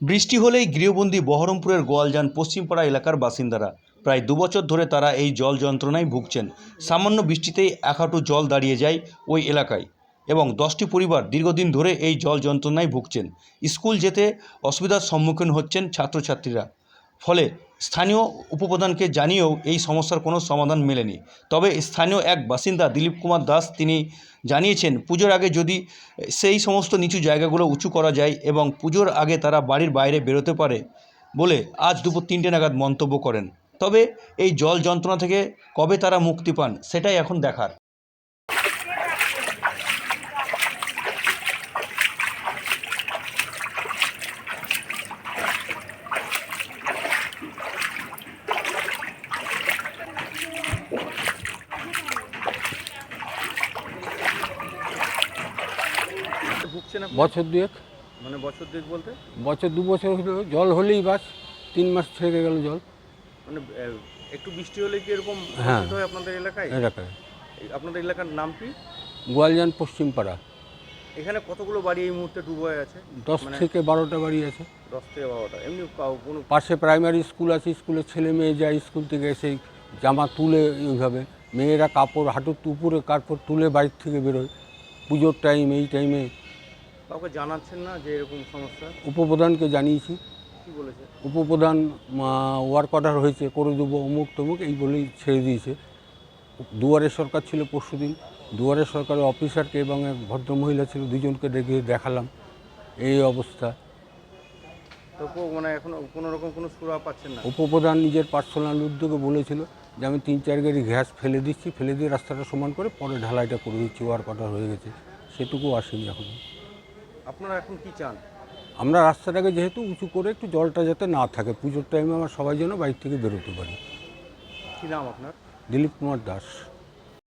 বৃষ্টি হলেই গৃহবন্দী বহরমপুরের গোয়ালজান পশ্চিমপাড়া এলাকার বাসিন্দারা। প্রায় দুবছর ধরে তারা এই জল যন্ত্রণায় ভুগছেন। সামান্য বৃষ্টিতেই এক হাঁটু জল দাঁড়িয়ে যায় ওই এলাকায় এবং দশটি পরিবার দীর্ঘদিন ধরে এই জল যন্ত্রণায় ভুগছেন। স্কুল যেতে অসুবিধার সম্মুখীন হচ্ছেন ছাত্রছাত্রীরা। ফলে স্থানীয় উপপ্রধানকে জানিয়েও এই সমস্যার কোনো সমাধান মেলেনি। তবে স্থানীয় এক বাসিন্দা দিলীপ কুমার দাস তিনি জানিয়েছেন, পুজোর আগে যদি সেই সমস্ত নিচু জায়গাগুলো উঁচু করা যায় এবং পুজোর আগে তারা বাড়ির বাইরে বেরোতে পারে বলে আজ দুপুর তিনটে নাগাদ মন্তব্য করেন। তবে এই জল যন্ত্রণা থেকে কবে তারা মুক্তি পান সেটাই এখন দেখার। ভুগছেন আপনি বছর দুয়েক। মানে বছর দিক বলতে? বছর দু বছর হলো জল হলেই বাস তিন মাস ছেড়ে গেল জল। মানে আহ, একটু বৃষ্টি হলে কি এরকম হ্যাঁ। অসুবিধা হয় আপনাদের এলাকায়? এলাকায়। আপনাদের এলাকার নাম কি? গোয়ালজান পশ্চিমপাড়া। এখানে কতগুলো বাড়ি এই মুহূর্তে ডুবে আছে? দশ মানে- থেকে বারোটা বাড়ি আছে। দশ থেকে বারোটা। এমনি কাউ- কোনো পাশে প্রাইমারি স্কুল আছে স্কুলের ছেলে মেয়ে যায় স্কুল থেকে এসে জামা তুলে এইভাবে। মেয়েরা কাপড় হাঁটুর উপরে কাপড় তুলে বাড়ির থেকে বেরোয়। পুজোর টাইম এই টাইমে কাউকে জানাচ্ছেন না যে এরকম সমস্যা? উপপ্রধানকে জানিয়েছি। কি বলেছে? উপপ্রধান ওয়ার্ক অর্ডার হয়েছে করে দেবো অমুক তমুক এই বলেই ছেড়ে দিয়েছে। দুয়ারের সরকার ছিল পরশুদিন দুয়ারের সরকারের অফিসারকে এবং এক ভদ্রমহিলা ছিল দুজনকে ডেকে দেখালাম। এই অবস্থা। তো কো- মানে এখন কোনো রকম কোনো সুরা পাচ্ছেন না? উপপ্রধান নিজের পার্সোনাল উদ্যোগে বলেছিল যে আমি তিন চার গাড়ি গ্যাস ফেলে দিচ্ছি ফেলে দিয়ে রাস্তাটা সমান করে পরে ঢালাইটা করে দিচ্ছি ওয়ার্ক অর্ডার হয়ে গেছে। সেটুকু আসেনি এখন। আপনারা এখন কি চান? আমরা রাস্তাটাকে যেহেতু উঁচু করে একটু জলটা যাতে না থাকে পুজোর টাইমে আমরা সবাই যেন বাইক থেকে বেরোতে পারি। কি নাম আপনার? দিলীপ কুমার দাস।